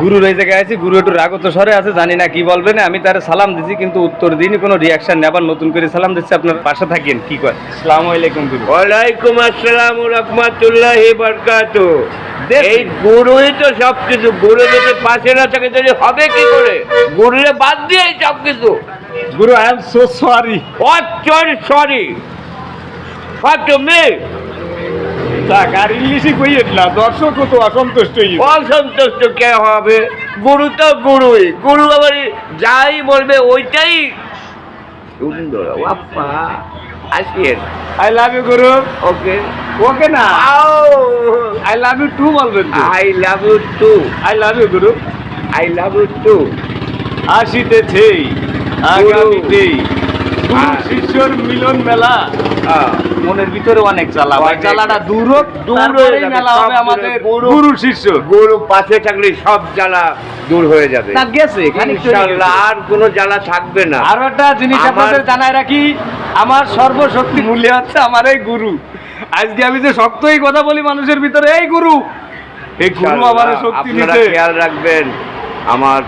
গুরুর এই জায়গায় আছি গুরু একটু রাগত স্বরে আছে জানি না কি বলবেন আমি তার সালাম দিছি কিন্তু উত্তর দিন কোনো রিয়াকশন নেবার নতুন করে সালাম দিচ্ছি আপনার পাশে থাকেন কি কয়? আসসালামু আলাইকুম গুরু। ওয়ালাইকুম আসসালাম রহমতুল্লাহ বরকাত। এই গুরুই তো সব কিছু গুরু যদি পাশে না থাকে তাহলে হবে কি করে? গুরুরে বাদ দিয়ে সব কিছু গুরু আই এম সো সরি অচর সরি তুমি যাক আর ইংলিশে কইয়েন না দর্শক তো অসন্তুষ্ট অসন্তুষ্ট কে হবে? গুরু তো গুরুই গুরু আবার যাই বলবে ওইটাই। সুন্দর বাপ্পা আসিয়েন আই লাভ ইউ গুরু। ওকে। ওকে না? আই লাভ ইউ টু বলবেন I love you too I love you Guru. I love you too আসিতেছে আগামীতেই। শিষ্যর মিলন মেলা। মনের ভিতরে অনেক জ্বালা ভাই। জ্বালাটা দূর দূর হয়ে মেলা হবে আমাদের গুরু- শিষ্য। গুরু পাশে থাকলে সব জ্বালা দূর হয়ে যাবে। গেছে ইনশাআল্লাহ আর কোনো জ্বালা থাকবে না। আরও একটা জিনিস আমার- আপনাদের জানাই রাখি আমার সর্বশক্তি মূল্য হচ্ছে আমার এই গুরু। আজকে আমি যে শক্তই কথা বলি মানুষের ভিতরে এই গুরু। এই গুরু আমার শক্তি আপনারা দিতে খেয়াল রাখবেন আমার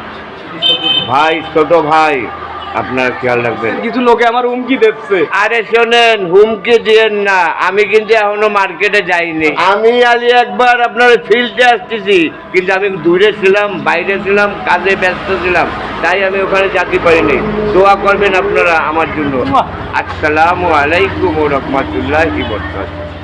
ভাই ছোট ভাই আপনারা খেয়াল রাখবেন। কিছু লোকে আমার হুমকি দিচ্ছে। আরে শোনেন হুমকি দিয়েন না। আমি কিন্তু এখনও মার্কেটে যাইনি। আমি আজ একবার আপনার ফিল্ডে আসতেছি। কিন্তু আমি দূরে ছিলাম বাইরে ছিলাম কাজে ব্যস্ত ছিলাম। তাই আমি ওখানে যেতে পারিনি দোয়া করবেন আপনারা আমার জন্য। আসসালামু আলাইকুম রহমতুল্লাহ বরকাত